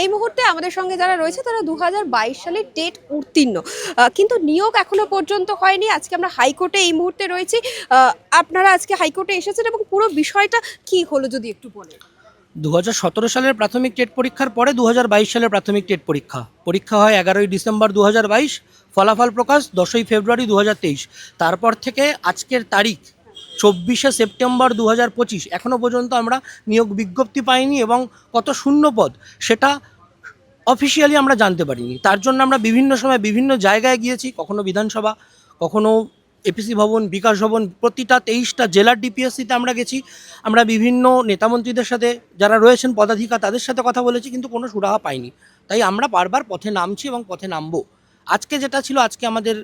এই মুহূর্তে আমাদের সঙ্গে যারা রয়েছে, তারা দু হাজার বাইশ সালে ডেট উত্তীর্ণ। কিন্তু নিয়োগ এখনও পর্যন্ত হয়নি। আজকে আমরা হাইকোর্টে এই মুহূর্তে রয়েছি। আপনারা আজকে হাইকোর্টে এসেছেন এবং পুরো বিষয়টা কি হলো যদি একটু বলেন? দু হাজার সতেরো সালের প্রাথমিক টেট পরীক্ষার পরে দু হাজার বাইশ সালের প্রাথমিক টেট পরীক্ষা। পরীক্ষা হয় এগারোই ডিসেম্বর দু হাজার বাইশ। ফলাফল প্রকাশ দশই ফেব্রুয়ারি দু হাজার তেইশ। তারপর থেকে আজকের তারিখ চব্বিশে সেপ্টেম্বর দু হাজার পঁচিশ। এখনও পর্যন্ত আমরা নিয়োগ বিজ্ঞপ্তি পাইনি এবং কত শূন্য পদ সেটা অফিসিয়ালি আমরা জানতে পারিনি। তার জন্য আমরা বিভিন্ন সময় বিভিন্ন জায়গায় গিয়েছি, কখনো বিধানসভা, কখনো এপিসি ভবন, বিকাশ ভবন, প্রতিটা তেইশটা জেলার ডিপিএসসিতে আমরা গেছি। আমরা বিভিন্ন নেতামন্ত্রীদের সাথে যারা রয়েছেন, পদাধিকার, তাদের সাথে কথা বলেছি, কিন্তু কোনো সুরাহা পাইনি। তাই আমরা বারবার পথে নামছি এবং পথে নামবো। আজকে যেটা ছিল, আজকে আমাদের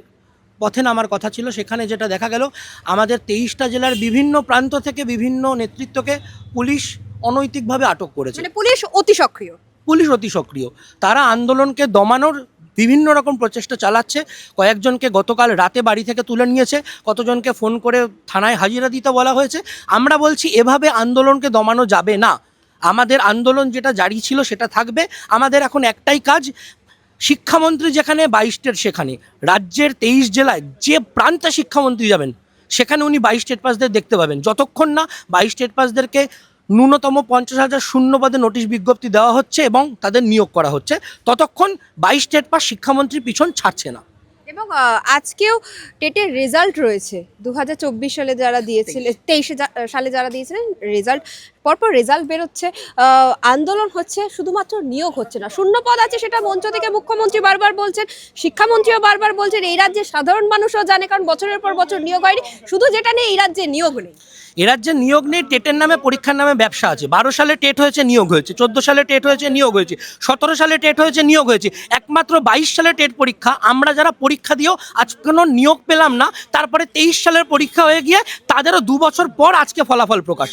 পথে নামার কথা ছিল সেখানে যেটা দেখা গেল আমাদের তেইশটা জেলার বিভিন্ন প্রান্ত থেকে বিভিন্ন নেতৃত্বকে পুলিশ অনৈতিকভাবে আটক করেছে। মানে পুলিশ অতি সক্রিয়। পুলিশ অতি সক্রিয়। তারা আন্দোলনকে দমানোর বিভিন্ন রকম প্রচেষ্টা চালাচ্ছে। কয়েকজনকে গতকাল রাতে বাড়ি থেকে তুলে নিয়েছে। কতজনকে ফোন করে থানায় হাজিরা দিতে বলা হয়েছে। আমরা বলছি এভাবে আন্দোলনকে দমানো যাবে না। আমাদের আন্দোলন যেটা জারি ছিল সেটা থাকবে। আমাদের এখন একটাই কাজ শিক্ষামন্ত্রী যেখানে বাইশ স্টেট সেখানে। রাজ্যের তেইশ জেলায় যে প্রান্তে শিক্ষামন্ত্রী যাবেন, সেখানে উনি বাইশ স্টেট পাসদের দেখতে পাবেন। যতক্ষণ না বাইশ স্টেট পাসদেরকে ন্যূনতম পঞ্চাশ হাজার শূন্য পদে নোটিশ বিজ্ঞপ্তি দেওয়া হচ্ছে এবং তাদের নিয়োগ করা হচ্ছে, ততক্ষণ বাইশ স্টেট পাস শিক্ষামন্ত্রী পিছন ছাড়ছে না। এবং আজকেও টেটের রেজাল্ট রয়েছে। দু হাজার চব্বিশ সালে যারা দিয়েছিলেন তেইশে সালে যারা দিয়েছিলেন রেজাল্ট পরপর রেজাল্ট বেরোচ্ছে। আন্দোলন হচ্ছে, শুধুমাত্র নিয়োগ হচ্ছে না। শূন্য পদ আছে সেটা মঞ্চ থেকে মুখ্যমন্ত্রী বারবার বলছেন, শিক্ষামন্ত্রীও বারবার বলছেন, এই রাজ্যের সাধারণ মানুষও জানে, কারণ বছরের পর বছর নিয়োগ হয়নি। শুধু যেটা নেই, এই রাজ্যে নিয়োগ নেই। এ রাজ্যে নিয়োগ নেই, টেটের নামে পরীক্ষার নামে ব্যবসা আছে। বারো সালে টেট হয়েছে, নিয়োগ হয়েছে। চোদ্দ সালে টেট হয়েছে, নিয়োগ হয়েছে। সতেরো সালে টেট হয়েছে, নিয়োগ হয়েছে। একমাত্র বাইশ সালে টেট পরীক্ষা। আমরা যারা পরীক্ষা দিয়েও আজ কোনো নিয়োগ পেলাম না। তারপরে তেইশ সালের পরীক্ষা হয়ে গিয়ে তাদেরও দু বছর পর আজকে ফলাফল প্রকাশ।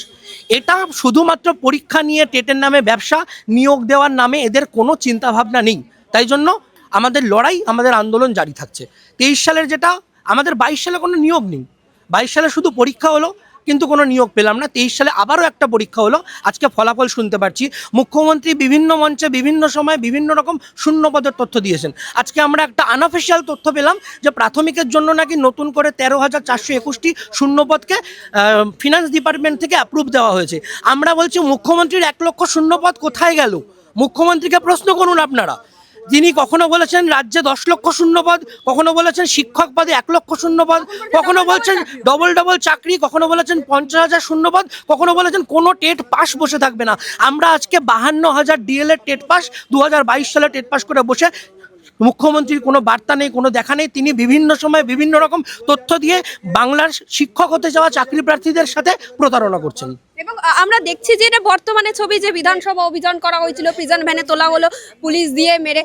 এটা শুধুমাত্র পরীক্ষা নিয়ে টেটের নামে ব্যবসা, নিয়োগ দেওয়ার নামে এদের কোনো চিন্তাভাবনা নেই। তাই জন্য আমাদের লড়াই, আমাদের আন্দোলন জারি থাকছে। তেইশ সালের যেটা, আমাদের বাইশ সালে কোনো নিয়োগ নেই। বাইশ সালে শুধু পরীক্ষা হলো কিন্তু কোনো নিয়োগ পেলাম না। তেইশ সালে আবারও একটা পরীক্ষা হলো। আজকে ফলাফল শুনতে পারছি মুখ্যমন্ত্রী বিভিন্ন মঞ্চে বিভিন্ন সময় বিভিন্ন রকম শূন্য পদের তথ্য দিয়েছেন। আজকে আমরা একটা আনঅফিসিয়াল তথ্য পেলাম যে প্রাথমিকের জন্য নাকি নতুন করে তেরো হাজার চারশো একুশটি শূন্যপদকে ফিনান্স ডিপার্টমেন্ট থেকে অ্যাপ্রুভ দেওয়া হয়েছে। আমরা বলছি, মুখ্যমন্ত্রীর এক লক্ষ শূন্যপদ কোথায় গেল? মুখ্যমন্ত্রীকে প্রশ্ন করুন আপনারা। তিনি কখনো বলেছেন রাজ্যে দশ লক্ষ শূন্যপদ, কখনো বলেছেন শিক্ষক পদে এক লক্ষ শূন্যপদ, কখনো বলছেন ডবল ডবল চাকরি, কখনো বলেছেন পঞ্চাশ হাজার শূন্যপদ, কখনো বলেছেন কোনো টেট পাস বসে থাকবে না। আমরা আজকে বাহান্ন হাজার ডিএলএড টেট পাস দু হাজার বাইশ সালে টেট পাস করে বসে মুখ্যমন্ত্রীর কোনো বার্তা নেই, কোনো দেখা নেই, তিনি বিভিন্ন সময় বিভিন্ন রকম তথ্য দিয়ে বাংলার শিক্ষক হতে যাওয়া চাকরি প্রার্থীদের সাথে প্রতারণা করছেন। আমরা দেখছি যে এটা বর্তমানে ছবি যে বিধানসভা অভিযান করা হয়েছিল প্রিজন ভ্যানে তোলা হলো, পুলিশ দিয়ে মেরে।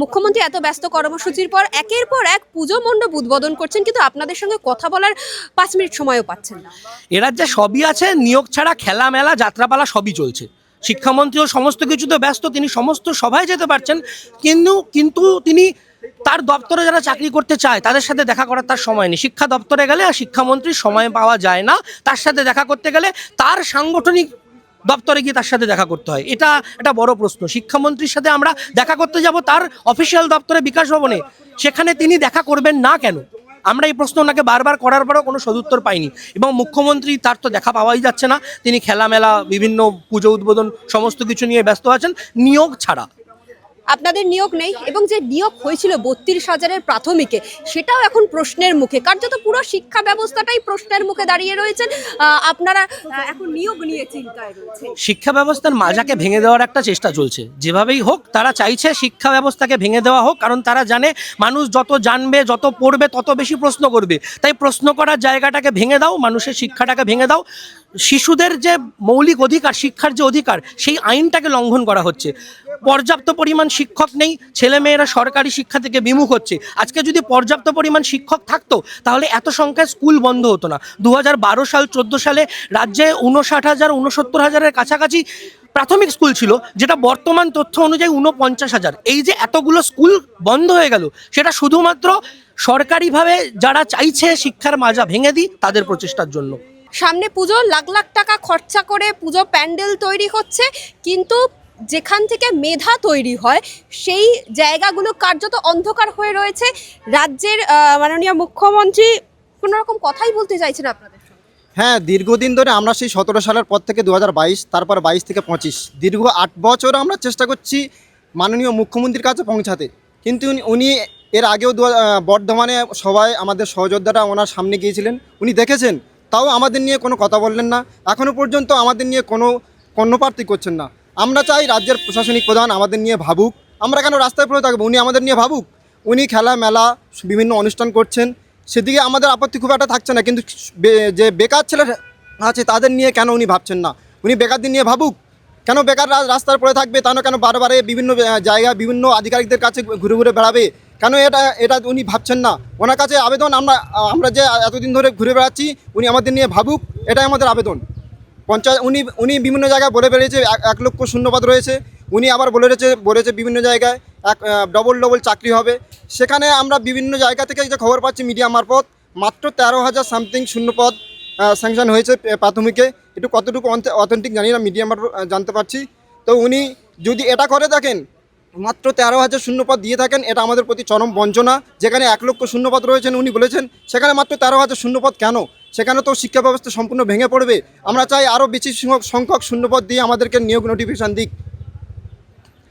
মুখ্যমন্ত্রী এত ব্যস্ত কর্মসূচির পর একের পর এক পুজো মণ্ডপ উদ্বোধন করছেন, কিন্তু আপনাদের সঙ্গে কথা বলার পাঁচ মিনিট সময়ও পাচ্ছেন না। রাজ্যে সবই আছে, নিয়োগ ছাড়া খেলা মেলা যাত্রাপালা সবই চলছে। শিক্ষামন্ত্রীও সমস্ত কিছুতে ব্যস্ত, তিনি সমস্ত সভায় যেতে পারছেন, কিন্তু কিন্তু তিনি তার দপ্তরে যারা চাকরি করতে চায়, তাদের সাথে দেখা করার তার সময় নেই। শিক্ষা দপ্তরে গেলে আর শিক্ষামন্ত্রীর সময় পাওয়া যায় না। তার সাথে দেখা করতে গেলে তার সাংগঠনিক দপ্তরে গিয়ে তার সাথে দেখা করতে হয়। এটা একটা বড় প্রশ্ন। শিক্ষামন্ত্রীর সাথে আমরা দেখা করতে যাব তার অফিসিয়াল দপ্তরে বিকাশ ভবনে। সেখানে তিনি দেখা করবেন না কেন? আমরা এই প্রশ্ন ওনাকে বারবার করার পরেও কোনো সদুত্তর পাইনি। এবং মুখ্যমন্ত্রী তার তো দেখা পাওয়াই যাচ্ছে না। তিনি খেলামেলা, বিভিন্ন পুজো, উদ্বোধন, সমস্ত কিছু নিয়ে ব্যস্ত আছেন। নিয়োগ ছাড়া। আপনাদের নিয়োগ নেই এবং যে নিয়োগ হয়েছিল বত্রিশ হাজারের প্রাথমিকে, সেটাও এখন প্রশ্নের মুখে। কার্যত পুরো শিক্ষা ব্যবস্থাটাই প্রশ্নের মুখে দাঁড়িয়ে রয়েছেন। আপনারা এখন নিয়োগ নিয়ে চিন্তায় শিক্ষা ব্যবস্থার মাজাকে ভেঙে দেওয়ার একটা চেষ্টা চলছে। যেভাবেই হোক, তারা চাইছে শিক্ষা ব্যবস্থাকে ভেঙে দেওয়া হোক, কারণ তারা জানে মানুষ যত জানবে, যত পড়বে, তত বেশি প্রশ্ন করবে। তাই প্রশ্ন করার জায়গাটাকে ভেঙে দাও, মানুষের শিক্ষাটাকে ভেঙে দাও। শিশুদের যে মৌলিক অধিকার, শিক্ষার যে অধিকার, সেই আইনটাকে লঙ্ঘন করা হচ্ছে। পর্যাপ্ত পরিমাণ শিক্ষক নেই, ছেলেমেয়েরা সরকারি শিক্ষা থেকে বিমুখ হচ্ছে। আজকে যদি পর্যাপ্ত পরিমাণ শিক্ষক থাকতো, তাহলে এত সংখ্যায় স্কুল বন্ধ হতো না। দু হাজার বারো সাল, চোদ্দ সালে রাজ্যে উনষাট হাজার উনসত্তর হাজারের কাছাকাছি প্রাথমিক স্কুল ছিল, যেটা বর্তমান তথ্য অনুযায়ী উনপঞ্চাশ হাজার। এই যে এতগুলো স্কুল বন্ধ হয়ে গেল, সেটা শুধুমাত্র সরকারিভাবে যারা চাইছে শিক্ষার মাজা ভেঙে দিই, তাদের প্রচেষ্টার জন্য। সামনে পুজো, লাখ লাখ টাকা খরচা করে পুজো প্যান্ডেল তৈরি হচ্ছে। কিন্তু যেখান থেকে মেধা তৈরি হয়, সেই জায়গাগুলো কার্যত অন্ধকার হয়ে রয়েছে। রাজ্যের মাননীয় মুখ্যমন্ত্রী কোনো রকম কথাই বলতে চাইছেন আপনাদের হ্যাঁ দীর্ঘদিন ধরে আমরা সেই সতেরো সালের পর থেকে দু হাজার বাইশ, তারপর বাইশ থেকে পঁচিশ, দীর্ঘ আট বছর আমরা চেষ্টা করছি মাননীয় মুখ্যমন্ত্রীর কাছে পৌঁছাতে। কিন্তু উনি- এর আগেও বর্ধমানে সবাই আমাদের সহযোদ্ধারা ওনার সামনে গিয়েছিলেন। উনি দেখেছেন তাও আমাদের নিয়ে কোনো কথা বললেন না। এখনও পর্যন্ত আমাদের নিয়ে কোনো কর্ণপ্রার্থী করছেন না। আমরা চাই রাজ্যের প্রশাসনিক প্রধান আমাদের নিয়ে ভাবুক। আমরা কেন রাস্তায় পড়ে থাকব? উনি আমাদের নিয়ে ভাবুক। উনি খেলা, মেলা, বিভিন্ন অনুষ্ঠান করছেন। সেদিকে আমাদের আপত্তি খুব একটা থাকছে না। কিন্তু যে বেকার ছেলে আছে তাদের নিয়ে কেন উনি ভাবছেন না? উনি বেকারদের নিয়ে ভাবুক। কেন বেকার রাস্তার পড়ে থাকবে? তা কেন বারবারে বিভিন্ন জায়গা বিভিন্ন আধিকারিকদের কাছে ঘুরে ঘুরে বেড়াবে? কেন এটা এটা উনি ভাবছেন না? ওনার কাছে আবেদন, আমরা আমরা যে এতদিন ধরে ঘুরে বেড়াচ্ছি, উনি আমাদের নিয়ে ভাবুক, এটাই আমাদের আবেদন। পঞ্চায়েত, উনি উনি বিভিন্ন জায়গায় বলে বেরিয়েছে এক- লক্ষ শূন্যপদ রয়েছে। উনি আবার বলে রয়েছে, বলেছে বিভিন্ন জায়গায়, এক ডবল ডবল চাকরি হবে। সেখানে আমরা বিভিন্ন জায়গা থেকে যে খবর পাচ্ছি মিডিয়া মারফত, মাত্র তেরো হাজার সামথিং শূন্যপদ স্যাংশন হয়েছে প্রাথমিকে। একটু কতটুকু অথেন্টিক জানি না, মিডিয়া মারফত জানতে পারছি। তো উনি যদি এটা করে থাকেন মাত্র তেরো হাজার শূন্যপদ দিয়ে থাকেন এটা আমাদের প্রতি চরম বঞ্চনা। যেখানে এক লক্ষ শূন্যপদ রয়েছেন উনি বলেছেন সেখানে মাত্র তেরো হাজার শূন্যপদ কেন? সেখানে তো শিক্ষা ব্যবস্থা সম্পূর্ণ ভেঙে পড়বে। আমরা চাই আরও বেশি সংখ্যক- শূন্যপদ দিয়ে আমাদেরকে নিয়োগ নোটিফিকেশান দিক।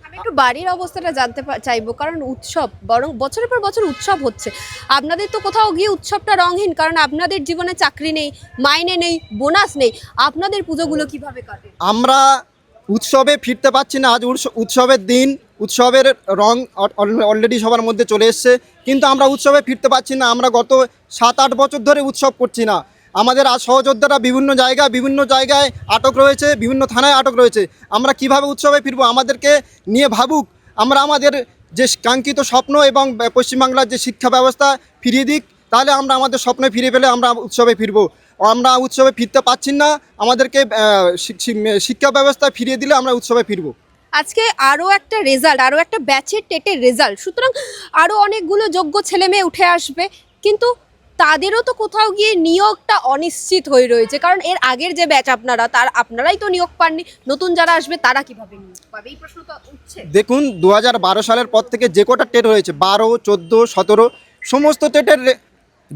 আমি একটু বাড়ির অবস্থাটা জানতে চাইব কারণ উৎসব বরং বছরের পর বছর উৎসব হচ্ছে। আপনাদের তো কোথাও গিয়ে উৎসবটা রঙহীন কারণ আপনাদের জীবনে চাকরি নেই মাইনে নেই বোনাস নেই। আপনাদের পুজোগুলো কীভাবে কাটে? আমরা উৎসবে ফিরতে পারছি না। আজ উৎস- উৎসবের দিন, উৎসবের রং অলরেডি সবার মধ্যে চলে এসছে। কিন্তু আমরা উৎসবে ফিরতে পারছি না। আমরা গত সাত, আট বছর ধরে উৎসব করছি না। আমাদের আজ সহযোদ্ধারা বিভিন্ন জায়গায় বিভিন্ন জায়গায় আটক রয়েছে, বিভিন্ন থানায় আটক রয়েছে। আমরা কীভাবে উৎসবে ফিরবো আমাদেরকে নিয়ে ভাবুক? আমরা আমাদের যে কাঙ্ক্ষিত স্বপ্ন এবং পশ্চিমবাংলার যে শিক্ষা ব্যবস্থা ফিরিয়ে দিক, তাহলে আমরা আমাদের স্বপ্নে ফিরে পেলে আমরা উৎসবে ফিরবো। আমরা উৎসবে ফিরতে পারছি না। আমাদেরকে শিক্ষা ব্যবস্থা ফিরিয়ে দিলে আমরা উৎসবে ফিরবো। আজকে আরও একটা রেজাল্ট আরও একটা ব্যাচের টেটের রেজাল্ট সুতরাং আরও অনেকগুলো যোগ্য ছেলে মেয়ে উঠে আসবে। কিন্তু তাদেরও তো কোথাও গিয়ে নিয়োগটা অনিশ্চিত হয়ে রয়েছে। কারণ এর আগের যে ব্যাচ আপনারা তার আপনারাই তো নিয়োগ পাননি। নতুন যারা আসবে তারা কীভাবে নিয়োগ পাবে? এই প্রশ্ন তো উঠছে। দেখুন দু হাজার বারো সালের পর থেকে যে কটা টেট হয়েছে বারো চোদ্দ সতেরো সমস্ত টেটের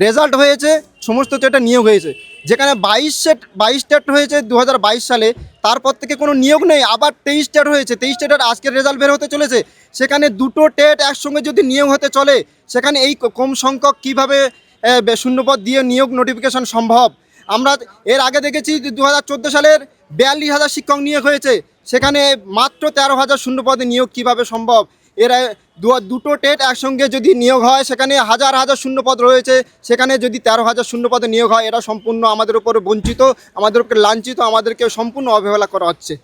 রেজাল্ট হয়েছে, সমস্ত টেটে নিয়োগ হয়েছে। যেখানে বাইশ সেট বাইশ টেট হয়েছে দু হাজার বাইশ সালে, তারপর থেকে কোনো নিয়োগ নেই, আবার তেইশ স্টেট হয়েছে। তেইশ স্টেটের আজকের রেজাল্ট বের হতে চলেছে। সেখানে দুটো টেট একসঙ্গে যদি নিয়োগ হতে চলে, সেখানে এই কম সংখ্যক কীভাবে শূন্যপদ দিয়ে নিয়োগ নোটিফিকেশন সম্ভব? আমরা এর আগে দেখেছি দু হাজার চোদ্দ সালের বিয়াল্লিশ হাজার শিক্ষক নিয়োগ হয়েছে। সেখানে মাত্র তেরো হাজার শূন্যপদে নিয়োগ কীভাবে সম্ভব? এরা দু- দুটো টেট একসঙ্গে যদি নিয়োগ হয়, সেখানে হাজার হাজার শূন্যপদ রয়েছে। সেখানে যদি তেরো হাজার শূন্যপদে নিয়োগ হয়, এরা সম্পূর্ণ আমাদের উপর বঞ্চিত, আমাদের লাঞ্ছিত, আমাদেরকে সম্পূর্ণ অবহেলা করা হচ্ছে।